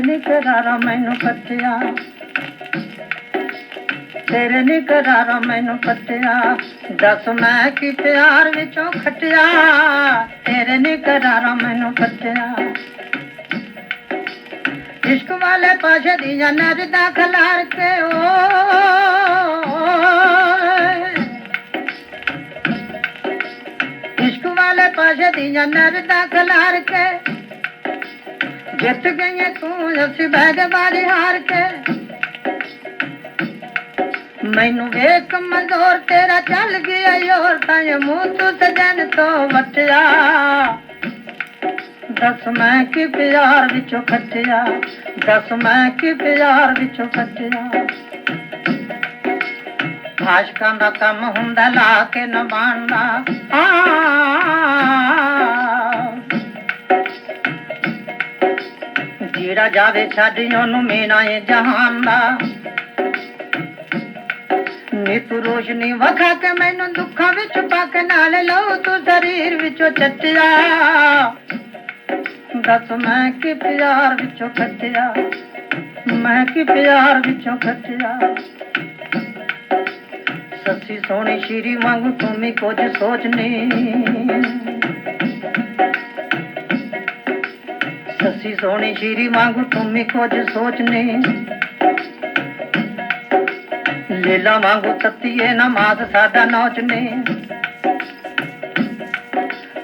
ਮੈਨੂੰ ਕੱਟਿਆ ਤੇਰੇ ਨਿਕਰਾਰਾ ਮੈਨੂੰ ਕੱਟਿਆ ਦੱਸ ਮੈਂ ਕੀ ਪਿਆਰ ਵਿੱਚੋਂ ਖਟਿਆ। ਤੇਰੇ ਨਿਕਰਾਰਾ ਮੈਨੂੰ ਕੱਟਿਆ ਇਸ਼ਕ ਵਾਲੇ ਪਾਸ਼ੇ ਦੀ ਦੀਆਂ ਨਰਦਾ ਖਲਾਰ ਕੇ ਓਏ ਇਸ਼ਕ ਵਾਲੇ ਪਾਸ਼ੇ ਦੀਆਂ ਨਰਦਾ ਖਲਾਰ ਕੇ ਜਿੱਤ ਗਈਏ ਤੂੰ ਅਸੀਂ ਬੈਗ ਹਾਰ ਕੇ। ਮੈਨੂੰ ਵੇਖ ਮਜ਼ੋਰ ਤੇਰਾ ਚੱਲ ਗਿਆ ਯੋਰ ਤਾਂ ਮੂੰਹ ਤੂੰ ਸਜਣ ਤੋਂ ਵਟਿਆ। ਦਸ ਮੈਂ ਕਿ ਪਿਆਰ ਵਿੱਚੋਂ ਖੱਟਿਆ, ਦਸ ਮੈਂ ਕਿ ਪਿਆਰ ਵਿੱਚੋਂ ਖੱਟਿਆ। ਆਸ਼ਕਾਂ ਦਾ ਕੰਮ ਹੁੰਦਾ, ਲਾ ਕੇ ਨਵਾਣਾ ਆ ਜਿਹੜਾ ਜਾਵੇ ਛੱਡ ਉਹਨੂੰ ਮੇਨਾ ਏ ਜਹਾਨ। ਦਾ ਨੀ ਰੋਸ਼ਨੀ ਵਖਾ ਕੇ ਮੈਨੂੰ ਦੁੱਖਾਂ ਵਿੱਚ ਪਾ ਕੇ ਨਾਲ ਲਓ, ਤੂੰ ਸਰੀਰ ਵਿੱਚੋਂ ਚੱਟਿਆ। ਦੱਸ ਮੈਂ ਕੀ ਪਿਆਰ ਵਿੱਚੋਂ ਖੱਟਿਆ ਮੈਂ ਕੀ ਪਿਆਰ ਵਿੱਚੋਂ ਖੱਟਿਆ ਸੱਸੀ ਸੋਹਣੀ ਸ਼ੀਰੀ ਵਾਂਗੂ ਤੂੰ ਵੀ ਕੁਝ ਸੋਚਨੀ। ਸੱਸੀ ਸੋਹਣੀ ਸ਼ੀਰੀ ਵਾਂਗੂ ਤੂੰ ਵੀ ਕੁਝ ਸੋਚਨੀ। ਲੀਲਾ ਵਾਂਗੂ ਤੱਤੀਏ ਨਮਾਜ਼ ਸਾਡਾ ਨੌਚਨੇ।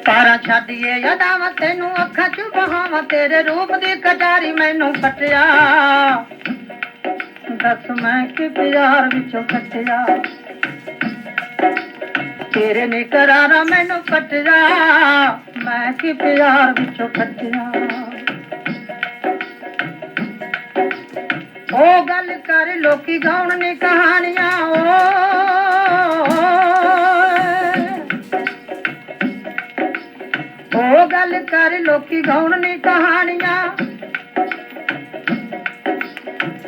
ਤਾਰਾ ਛੱਡੀਏ ਯਾਦਾਂ ਤੈਨੂੰ ਅੱਖਾਂ ਚ ਬਹਾਵਾਂ, ਤੇਰੇ ਰੂਪ ਦੀ ਕਟਾਰੀ ਮੈਨੂੰ ਫਟਿਆ ਦੱਸ ਮੈਂ ਕਿ ਪਿਆਰ ਵਿੱਚੋਂ ਕੱਟਿਆ। ਤੇਰੇ ਨੇ ਕਰਾਰਾ ਮੈਨੂੰ ਕੱਟਿਆ। ਮੈਂ ਕਿ ਪਿਆਰ ਵਿੱਚੋਂ ਕੱਟਿਆ। ਉਹ ਗੱਲ ਕਰ ਲੋਕੀ ਗਾਉਣ ਨੇ ਕਹਾਣੀਆਂ ਉਹ ਗੱਲ ਕਰ ਲੋਕੀ ਗਾਉਣ ਨੇ ਕਹਾਣੀਆਂ।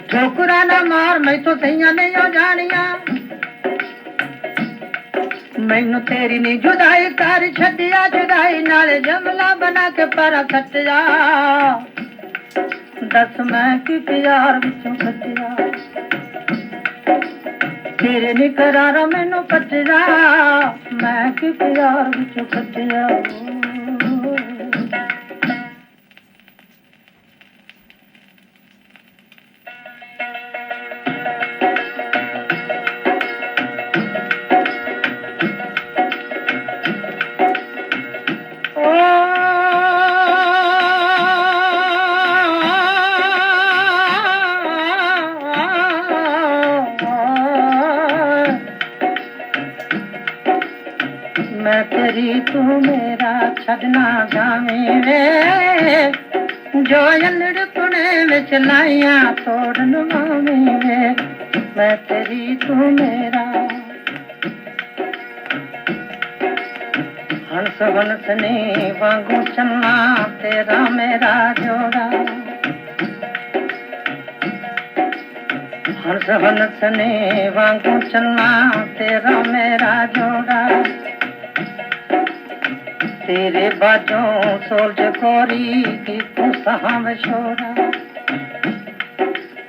ਠੋਕਰਾਂ ਨਾ ਮਾਰ, ਮੈਥੋਂ ਤਈਆਂ ਨਹੀਂ ਹੋ ਜਾਣੀਆਂ। ਮੈਨੂੰ ਤੇਰੀ ਨਹੀਂ ਜੁਦਾਈ ਕਰ ਛੱਡਿਆ, ਜੁਦਾਈ ਨਾਲ ਜਮਲਾ ਬਣਾ ਕੇ ਪਰਾ ਖੱਟਿਆ। ਦੱਸ ਮੈਂ ਕਿ ਪਿਆਰ ਵਿੱਚੋਂ ਖੱਟਿਆ ਤੇਰੇ ਨੀ ਕਰਾਰਾ ਮੈਨੂੰ ਪੱਟਿਆ ਮੈਂ ਕਿ ਪਿਆਰ ਵਿੱਚੋਂ ਖੱਟਿਆ ਮੈਂ ਤੇਰੀ ਤੂੰ ਮੇਰਾ ਛੱਡਣਾ ਜਾਵੇਂ ਵੇ। ਜੋ ਅਲੜ ਪੁਣੇ ਵਿੱਚ ਲਾਈਆਂ ਤੋੜਨ ਵਾਵੇਂ ਵੇ। ਮੈਂ ਤੇਰੀ ਤੂੰ ਮੇਰਾ। ਹੰਸ ਹੰਸ ਨੇ ਵਾਂਗੂ ਚੱਲਣਾ ਤੇਰਾ ਮੇਰਾ ਜੋੜਾ। ਹੰਸ ਹੰਸ ਨੇ ਵਾਂਗੂ ਚੱਲਣਾ ਤੇਰਾ ਮੇਰਾ ਜੋੜਾ। ਤੇਰੇ ਬਾਝੋਂ ਸੋਲਜ ਕੋਰੀ ਕੀ ਤੂੰ ਸਹਾਂ ਵਿਛੋੜਾ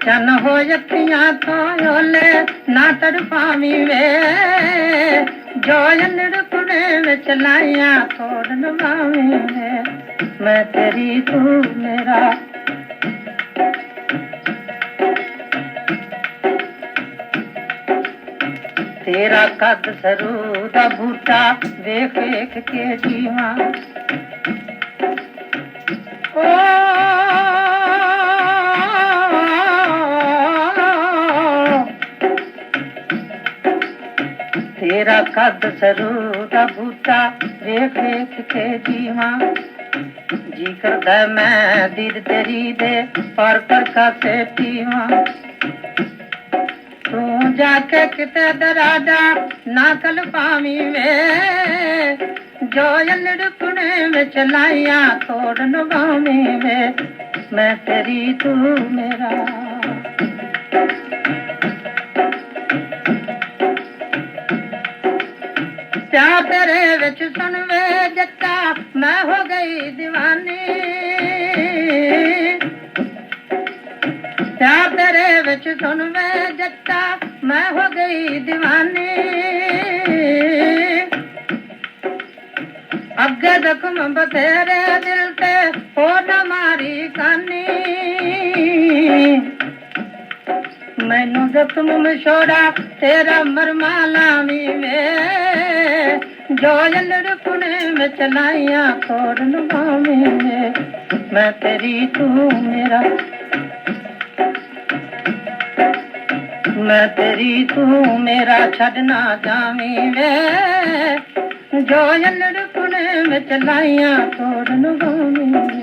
ਚੰਨ ਹੋ ਅੱਖੀਆਂ ਤੋਂ ਓਲੇ, ਨਾ ਤੜਪਾਵੀਂ ਵੇ। ਜੋ ਅਨੜ ਕੁੜੇ ਵਿੱਚ ਲਾਈਆਂ, ਤੋੜਨ ਵਾਵੀਂ ਵੇ। ਮੈਂ ਤੇਰੀ ਤੂੰ ਮੇਰਾ ਤੇਰਾ ਕੱਦ ਸਰੂ ਦਾ ਬੂਟਾ ਵੇਖ ਵੇਖ ਕੇ ਜੀਵਾਂ। ਓ ਤੇਰਾ ਕੱਦ ਸਰੂ ਦਾ ਬੂਟਾ ਵੇਖ ਵੇਖ ਕੇ ਜੀਵਾਂ। ਜੀ ਕਰਦਾ ਮੈਂ ਦੀਦ ਤੇਰੀ ਦੇ ਪਰ ਪਰ ਕਾਸੇ ਪੀਵਾਂ ਤੂੰ ਜਾ ਕੇ ਕਿਤੇ ਦਰਾਡਾ ਨਾ ਕਲ ਪਾਵੀ ਵੇ। ਜੋ ਅਲੜ ਪੁਣੇ ਵਿੱਚ ਲਾਈਆਂ ਤੋੜਨ ਵਾਵੀਂ ਵੇ। ਮੈਂ ਤੇਰੀ ਤੂੰ ਮੇਰਾ। ਪਿਆਰ ਤੇਰੇ ਵਿੱਚ ਸੁਣ ਵੇ ਜੱਟਾ, ਮੈਂ ਹੋ ਗਈ ਪਿਆ ਤੇਰੇ ਵਿੱਚ ਸੁਣ ਮੈਂ ਜੱਟਾ, ਮੈਂ ਹੋ ਗਈ دیਵਾਨੀ ਅੱਗੇ ਦਖਮ ਬਥੇਰੇ ਦਿਲ ਤੇ ਹੋ ਨਾ ਮਾਰੀ ਕਾਨੀ। ਮੈਨੂੰ ਜ਼ਖਮ ਮਸ਼ੋੜਾ, ਤੇਰਾ ਮਰਮਾ ਲਾਵੀ ਮੇ ਜੋਇਲ ਰੁਕਣੇ ਵਿੱਚ ਲਾਈਆਂ ਖੋੜ ਨਵਾਵੇਂ ਮੈਂ ਤੇਰੀ ਤੂੰ ਮੇਰਾ ਮੈਂ ਤੇਰੀ ਤੂੰ ਮੇਰਾ ਛੱਡਣਾ ਜਾਵੀਂ ਵੇ। ਜੋ ਜਲ ਪੁਣੇ ਵਿੱਚ ਲਾਈਆਂ ਤੋੜਨ ਨਵਾਵੀ